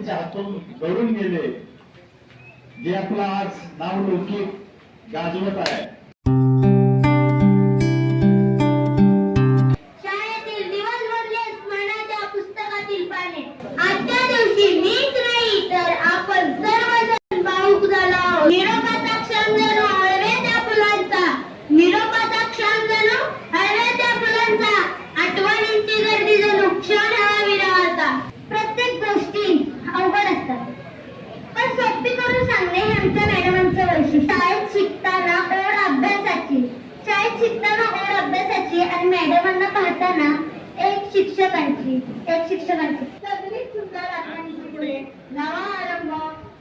असंख्य विद्यार्थी त्यांच्या हातून घडून गेले. जे आपला आज नावलौकिक गाजवत आहे. असतात पण सोपी करून सांगणे हे आमच्या मॅडमांचं वैशिष्ट्य. शाळेत शिकताना ओढ अभ्यासाची. शाळेत शिकताना ओढ अभ्यासाची आणि मॅडमांना पाहताना एक शिक्षकांची एक शिक्षकांची. सगळी सुंदर आठवणी पुढे नवा आरंभ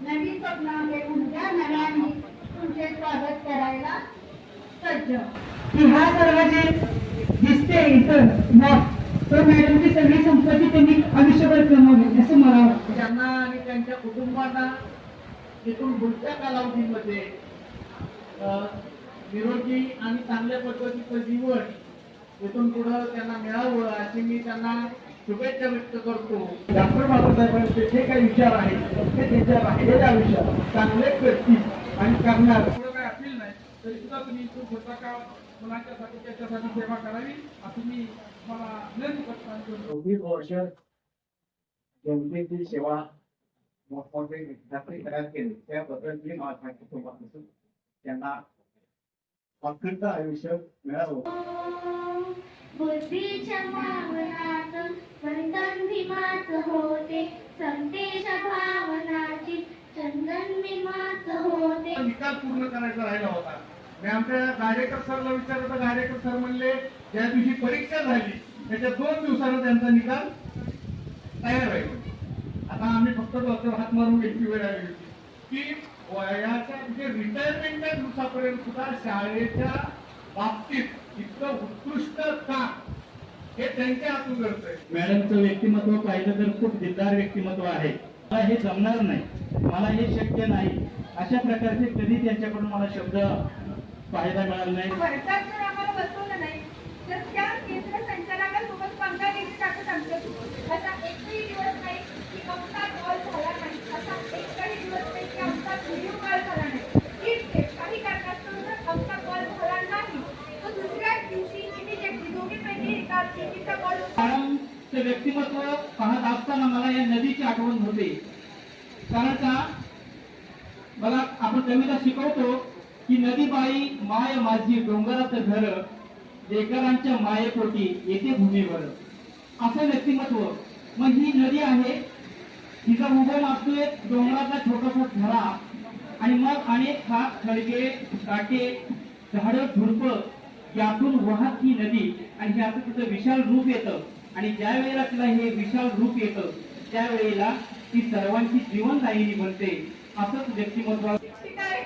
नवी स्वप्न घेऊन त्या नव्याने तुमचे स्वागत करायला सज्ज. की हा सर्व जे दिसते इथं मग तो मॅडमची सगळी संपत्ती त्यांनी आयुष्यभर कमवली असं मला वाटतं. त्यांना आणि त्यांच्या कुटुंबांना इथून पुढच्या कालावधीमध्ये अ, निरोगी आणि चांगल्या पद्धतीचं जीवन इथून पुढं त्यांना मिळावं अशी मी त्यांना शुभेच्छा व्यक्त करतो. डॉक्टर बाबासाहेबांचे जे काही विचार आहेत ते त्यांच्या राहिलेल्या आयुष्यात चांगले करतील आणि करणार. थोडं काय अपील नाही तरी सुद्धा तुम्ही इथून स्वतः का मुलांच्यासाठी त्याच्यासाठी सेवा करावी असं मी मला विनंती करतो चोवीस वर्ष जनतेची सेवा मोठमोठे विद्यार्थी तयार केले. त्याबद्दल मी माझ्या कुटुंबापासून त्यांना अखंड आयुष्य मिळावं. बुद्धीच्या वर्तन भीमाच होते. संदेश भावनाची चंदन भीमाच होते. निकाल पूर्ण करायचा राहिला होता. मी आमच्या डायरेक्टर सरला विचारलं तर डायरेक्टर सर म्हणले ज्या दिवशी परीक्षा झाली त्याच्या दोन दिवसानं त्यांचा निकाल तयार राहील आता आम्ही फक्त डॉक्टर हात मारून घ्यायची वेळ आली होती. की वयाच्या म्हणजे रिटायरमेंटच्या दिवसापर्यंत सुद्धा शाळेच्या बाबतीत इतकं उत्कृष्ट का हे त्यांच्या हातून घडतंय. मॅडमचं व्यक्तिमत्व पाहिलं तर खूप दिलदार व्यक्तिमत्व आहे. मला हे जमणार नाही. मला हे शक्य नाही. अशा प्रकारचे कधी त्यांच्याकडून मला शब्द पाहायला मिळाला नाही. जर आम्हाला बसवलं नाही तर त्या केंद्र संचालकासोबत पंधरा डिग्री टाकत आमच्या असा एकही दिवस नाही की आमचा कॉल झाला नाही. असा एकही दिवस नाही की आमचा व्हिडिओ कॉल झाला नाही. ठीक आहे काही कारणास्तव जर आमचा कॉल झाला नाही तर दुसऱ्याच दिवशी इमिजिएटली एका कॉल मॅडमचे व्यक्तिमत्व पाहत असताना मला या नदीची आठवण होते. कारण का? मला आपण कविता शिकवतो की नदीबाई माय माझी डोंगरात घर लेकरांच्या मायेपोटी येते भूमीवर. असं व्यक्तिमत्व. मग ही नदी आहे. तिचा उगम असतोय डोंगराचा छोटासा झरा आणि मग अनेक खास खडके काटे झाडं झुडप यातून वाहत ही नदी. आणि हे असं तिचं विशाल रूप येतं. आणि ज्या वेळेला तिला हे विशाल रूप येतं त्यावेळेला ती सर्वांची जीवनदायिनी बनते. असंच व्यक्तिमत्व ठीक आहे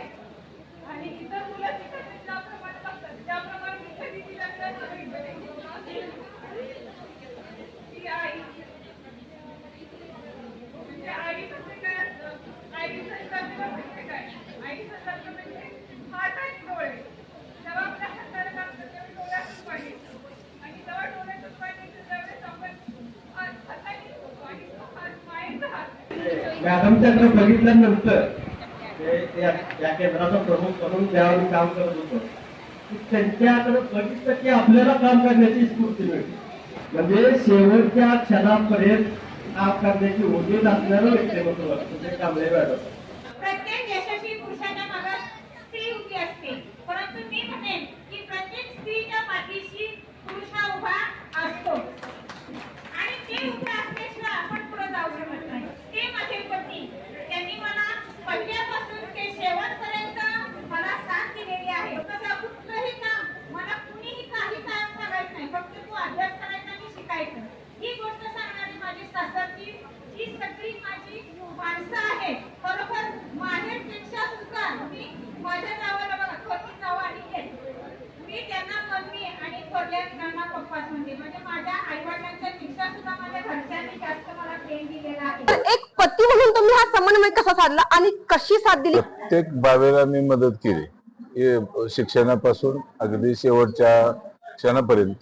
आणि इतर मुलं तिथं ज्याप्रमाणे बघतात त्याप्रमाणे मी कधी तिला ती आई म्हणजे आई म्हणजे काय असतं आईचं जन्म म्हणजे काय आईचं जन्म म्हणजे हात आणि डोळे जेव्हा आपल्या हाताला लागतं तेव्हा डोळ्यातून पाणी येतं. आणि जेव्हा डोळ्यातून पाणी येतं त्यावेळेस आपण हात- हाताने धुतो आणि तो हात मायेचा हात मॅडमच्याकडे बघितल्यानंतर ते- त्या केंद्राचा प्रमुख म्हणून त्यावर काम करत होतो. त्यांच्याकडे बघितलं की आपल्याला काम करण्याची स्फूर्ती मिळते. म्हणजे शेवटच्या क्षणापर्यंत काम करण्याची उमेद असणारं व्यक्तिमत्व म्हणजे ते कामले मॅडम प्रत्येक यशस्वी पुरुषाच्या मागे स्त्री उभी असते. परंतु मी म्हणेन की प्रत्येक स्त्रीच्या पाठीशी पुरुष उभा असतो आणि ते उभे असल्याशिवाय आपण पुढे जाऊ शकत नाही ते माझे पती त्यांनी मला पहिल्यापासून ते शेवटपर्यंत मला साथ दिलेली आहे. तसं कुठलंही काम मला कुणीही काही काम करायचं नाही. फक्त तू अभ्यास करायचा आणि शिकायचं. ही गोष्ट सांगणारी माझी सासरची ही सगळी माझी माणसं आहे बरोबर माहेरपेक्षा सुद्धा मी माझ्या नावाला बघा छोटी नाव आणि हे. मी त्यांना मम्मी आणि थोरल्या मुलांना पप्पाच म्हणते. म्हणजे माझ्या आईवडिलांच्या पेक्षा सुद्धा माझ्या घरच्यांनी जास्त मला प्रेम दिले आहे एक पती म्हणून तुम्ही हा समन्वय कसा साधला आणि कशी साथ दिली? प्रत्येक बाबेला मी मदत केली. शिक्षणापासून अगदी शेवटच्या क्षणापर्यंत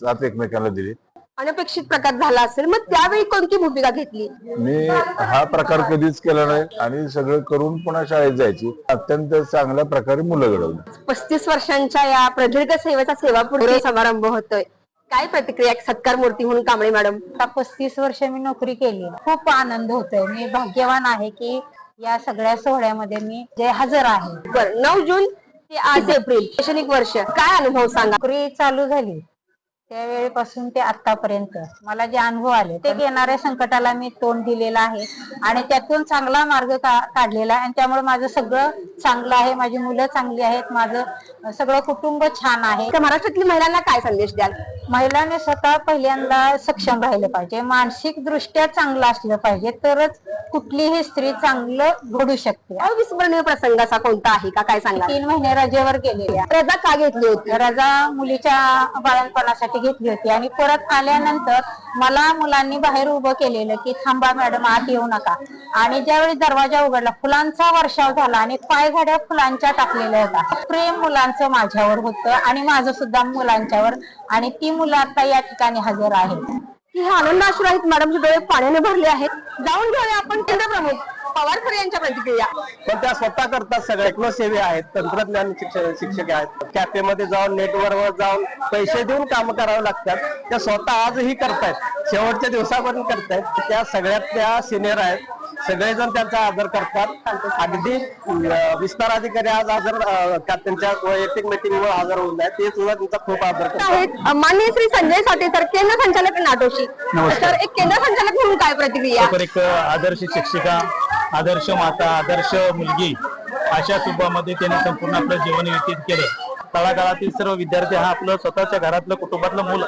साथ एकमेकांना दिली. अनपेक्षित प्रकार झाला असेल मग त्यावेळी कोणती भूमिका घेतली? मी हा प्रकार कधीच केला नाही आणि सगळं करून पुन्हा शाळेत जायची. अत्यंत चांगल्या प्रकारे मुलं घडवली. पस्तीस वर्षांच्या या प्रदीर्घ सेवेचा सेवापूर्व समारंभ होतोय. काय प्रतिक्रिया एक सत्कार मूर्ती म्हणून कांबळे मॅडम? आता पस्तीस वर्ष मी नोकरी केली. खूप आनंद होतोय. मी भाग्यवान आहे की या सगळ्या सोहळ्यामध्ये मी जे हजर आहे. बरं नऊ जून ते आज एप्रिल शैक्षणिक वर्ष. काय अनुभव सांगा? नोकरी चालू झाली. त्यावेळेपासून ते आतापर्यंत मला जे अनुभव आले ते येणाऱ्या संकटाला मी तोंड दिलेलं आहे. आणि त्यातून चांगला मार्ग काढलेला आहे. आणि त्यामुळे माझं सगळं चांगलं आहे. माझी मुलं चांगली आहेत. माझं सगळं कुटुंब छान आहे. तर महाराष्ट्रातील महिलांना काय संदेश द्याल? महिलाने स्वतः पहिल्यांदा सक्षम राहिलं पाहिजे. मानसिक दृष्ट्या चांगलं असलं पाहिजे. तरच कुठलीही स्त्री चांगलं घडू शकते. अविस्मरणीय प्रसंग असा कोणता आहे का? काय सांगा तीन महिने रजेवर गेलेल्या रजा का घेतली होती? रजा मुलीच्या बाळणपणासाठी घेतली होती. आणि परत आल्यानंतर मला मुलांनी बाहेर उभं केलेलं की थांबा मॅडम आत येऊ नका. आणि ज्यावेळी दरवाजा उघडला फुलांचा वर्षाव झाला आणि पायघड्या फुलांच्या टाकलेल्या होता प्रेम मुलांचं माझ्यावर होतं आणि माझं सुद्धा मुलांच्यावर. आणि ती मुलं आता या ठिकाणी हजर आहेत. की हे आनंद अश्रू आहेत मॅडमचे डोळे पाण्याने भरले आहेत. जाऊन घेऊया आपण केंद्र प्रमुख पवारकर यांच्या प्रतिक्रिया. पण त्या स्वतः करतात सगळे. सेवे आहेत तंत्रज्ञान शिक्षक शिक्षक आहेत. कॅफेमध्ये जाऊन नेटवर्कवर जाऊन पैसे देऊन काम करावे लागतात. त्या स्वतः आजही करतायत. शेवटच्या दिवसापर्यंत करतायत. त्या सगळ्यात त्या सिनियर आहेत. सगळेजण त्यांचा आदर करतात. अगदी विस्तार अधिकारी आज हजर त्यांच्या वैयक्तिक मिटिंगवर हजर होऊन आहेत. ते सुद्धा त्यांचा खूप आदर करतात. आहेत. माननीय श्री संजय साठे सर केंद्र संचालक नाटोशी. नमस्कार. तर एक केंद्र संचालक म्हणून काय प्रतिक्रिया? एक आदर्श शिक्षिका आदर्श माता आदर्श मुलगी अशा स्वरूपामध्ये त्याने संपूर्ण आपलं जीवन व्यतीत केलं. तळागाळातील सर्व विद्यार्थी हा आपलं स्वतःच्या घरातलं कुटुंबातलं मूल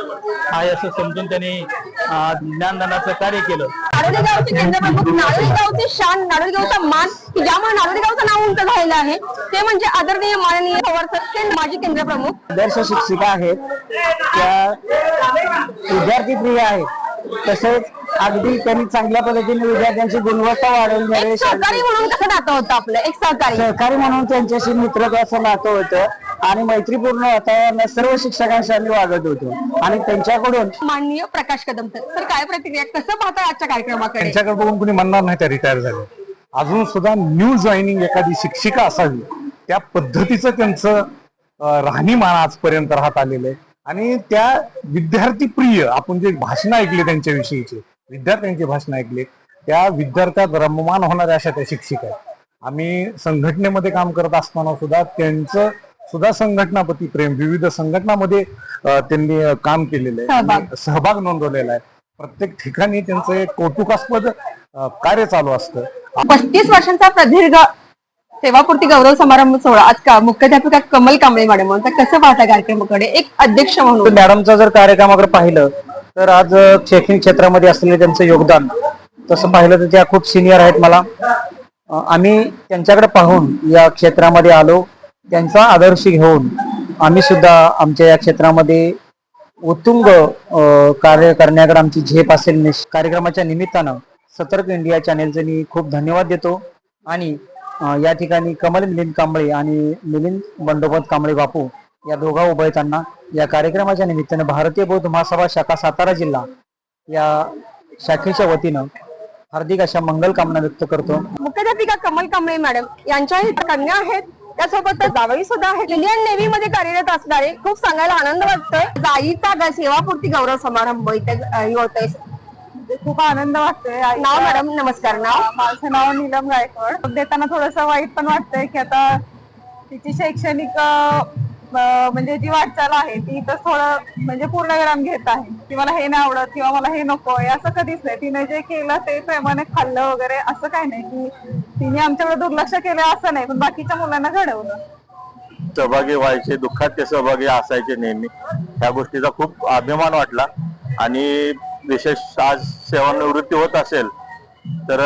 आहे असं समजून त्यांनी ज्ञानदानाचं कार्य केलं. शान मान की ज्यामुळे नाव उंच झालेलं आहे ते म्हणजे आदरणीय माननीय पवार सर केंद्र माजी केंद्र प्रमुख. आदर्श शिक्षिका आहेत त्या विद्यार्थी प्रिय आहेत तसेच अगदी त्यांनी चांगल्या पद्धतीने विद्यार्थ्यांची गुणवत्ता वाढवण्याचे एक सहकारी म्हणून कसं नातं होतं आपलं? एक सहकारी. सहकारी म्हणून त्यांच्याशी मित्रत्वाचं नातं होतं. आणि मैत्रीपूर्ण वातावरणात सर्व शिक्षकांशी आम्ही वागत होतो. आणि त्यांच्याकडून माननीय प्रकाश कदम सर सर काय प्रतिक्रिया? कसं पाहता आजच्या कार्यक्रमाकडे? त्यांच्याकडे बघून कुणी म्हणणार नाही त्या रिटायर झाले. अजून सुद्धा न्यू जॉईनिंग एखादी शिक्षिका असावी त्या पद्धतीचं त्यांचं अं, राहणीमान आजपर्यंत राहत आलेलं आहे. आणि त्या विद्यार्थी प्रिय आपण जे भाषण ऐकले त्यांच्याविषयीचे विद्यार्थ्यांची भाषण ऐकले त्या विद्यार्थ्यात रममान होणाऱ्या अशा त्या शिक्षिका आहेत. आम्ही संघटनेमध्ये काम करत असताना सुद्धा त्यांचं सुद्धा संघटनापती प्रेम विविध संघटनामध्ये त्यांनी काम केलेलं आहे. सहभाग. नोंदवलेला आहे. प्रत्येक ठिकाणी त्यांचं एक कौतुकास्पद कार्य चालू असतं. पस्तीस वर्षांचा प्रदीर्घ सेवापूर्ती गौरव समारंभ सोहळा आज का? मुख्याध्यापिका कमल कांबळे मॅडम तर कसं पाहता कार्यक्रमाकडे? एक अध्यक्ष म्हणून. मॅडमचं जर कार्यक्रमाकडे पाहिलं तर आज चेकिंग शैक्षणिक क्षेत्रामध्ये असलेले त्यांचं योगदान तसं पाहिलं तर त्या खूप सिनियर आहेत मला. आम्ही त्यांच्याकडे पाहून या क्षेत्रामध्ये आलो. त्यांचा आदर्श घेऊन आम्ही सुद्धा आमच्या या क्षेत्रामध्ये उत्तुंग कार्य करण्याकडे आमची झेप असेल कार्यक्रमाच्या निमित्तानं सतर्क इंडिया चॅनेलचे मी खूप धन्यवाद देतो. आणि या ठिकाणी कमल मिलिंद कांबळे आणि मिलिंद बंडोपत कांबळे बापू या दोघा उभयतांना या कार्यक्रमाच्या निमित्तानं भारतीय बौद्ध महासभा शाखा सातारा जिल्हा या शाखेच्या वतीनं हार्दिक अशा मंगल कामना व्यक्त करतो. मुख्याध्यापिका कमल कांबळे मॅडम यांच्या ही कन्या आहेत. त्यासोबतच जावई सुद्धा आहेत. इंडियन नेव्ही मध्ये कार्यरत असणारे खूप सांगायला आनंद वाटतोय. जाईचा सेवापूर्ती गौरव समारंभ इथे होतोय. खूप आनंद वाटतोय. नाव मॅडम नमस्कार नाव? माझं नाव नीलम गायकवाड. देताना थोडस वाईट पण वाटतंय की आता तिची शैक्षणिक म्हणजे जी वाटचाल आहे ती इथं थोडं म्हणजे पूर्णविराम घेत आहे. की मला हे नाही आवडत किंवा मला हे नको आहे असं कधीच नाही. तिने जे केलं ते प्रेमाने खाल्लं वगैरे असं काही नाही की तिने आमच्याकडे दुर्लक्ष केलं असं नाही. पण बाकीच्या मुलांना घडवलं. सहभागी व्हायचे दुःखात ते सहभागी असायचे नेहमी. ह्या गोष्टीचा खूप अभिमान वाटला. आणि विशेष आज सेवानिवृत्ती होत असेल तर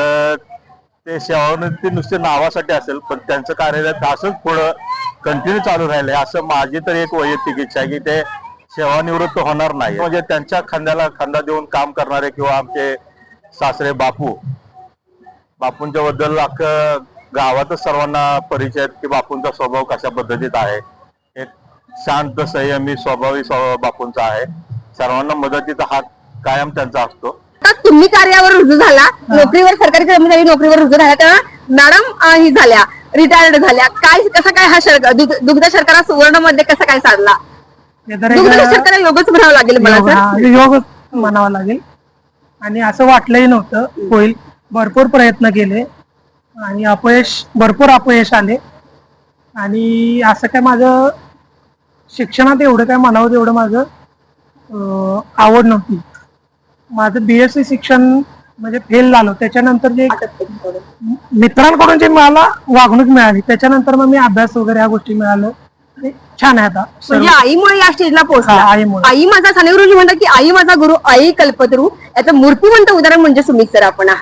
ते सेवानिवृत्ती नुसते नावासाठी असेल पण त्यांचं कार्यालय असंच पुढं कंटिन्यू चालू राहिलंय. असं माझी तर एक वैयक्तिक इच्छा आहे की ते सेवानिवृत्त होणार नाही. म्हणजे त्यांच्या खांद्याला खांदा देऊन काम करणारे किंवा आमचे सासरे बापू बापूंच्या बद्दल अख्खं गावातच सर्वांना परिचय आहेत की बापूंचा स्वभाव कशा पद्धतीत आहे. एक शांत संयमी स्वभावी स्वभाव बापूंचा आहे. सर्वांना मदतीचा हात कायम त्यांचा असतो. तुम्ही कार्यावर रुजू झाला नोकरीवर सरकारी कर्मचारी नोकरीवर रुजू झाला तेव्हा मॅडम ही झाल्या रिटायर्ड झाल्या. काय कसा काय हा शर्क दुग्ध शर्करा सुवर्णमध्ये कसा काय साधला? दुग्ध शर्करा योगच म्हणावं लागेल मला योग म्हणावं लागेल. आणि असं वाटलंही नव्हतं होईल. भरपूर प्रयत्न केले. आणि अपयश भरपूर अपयश आले. आणि असं काय माझं शिक्षणात एवढं काय म्हणावं तेवढं माझं आवड नव्हती. माझं बीएससी शिक्षण म्हणजे फेल झालं. त्याच्यानंतर जे मित्रांकडून जे मला वागणूक मिळाली त्याच्यानंतर मग मी अभ्यास वगैरे ह्या गोष्टी मिळालं. छान आहे आता. म्हणजे आईमुळे या स्टेजला पोहोचला. आईमुळे. आई माझा साने गुरुजी म्हणतात की आई माझा गुरु आई कल्पतरू. याचं मूर्तिमंत उदाहरण म्हणजे सुमित सर आपण आहात.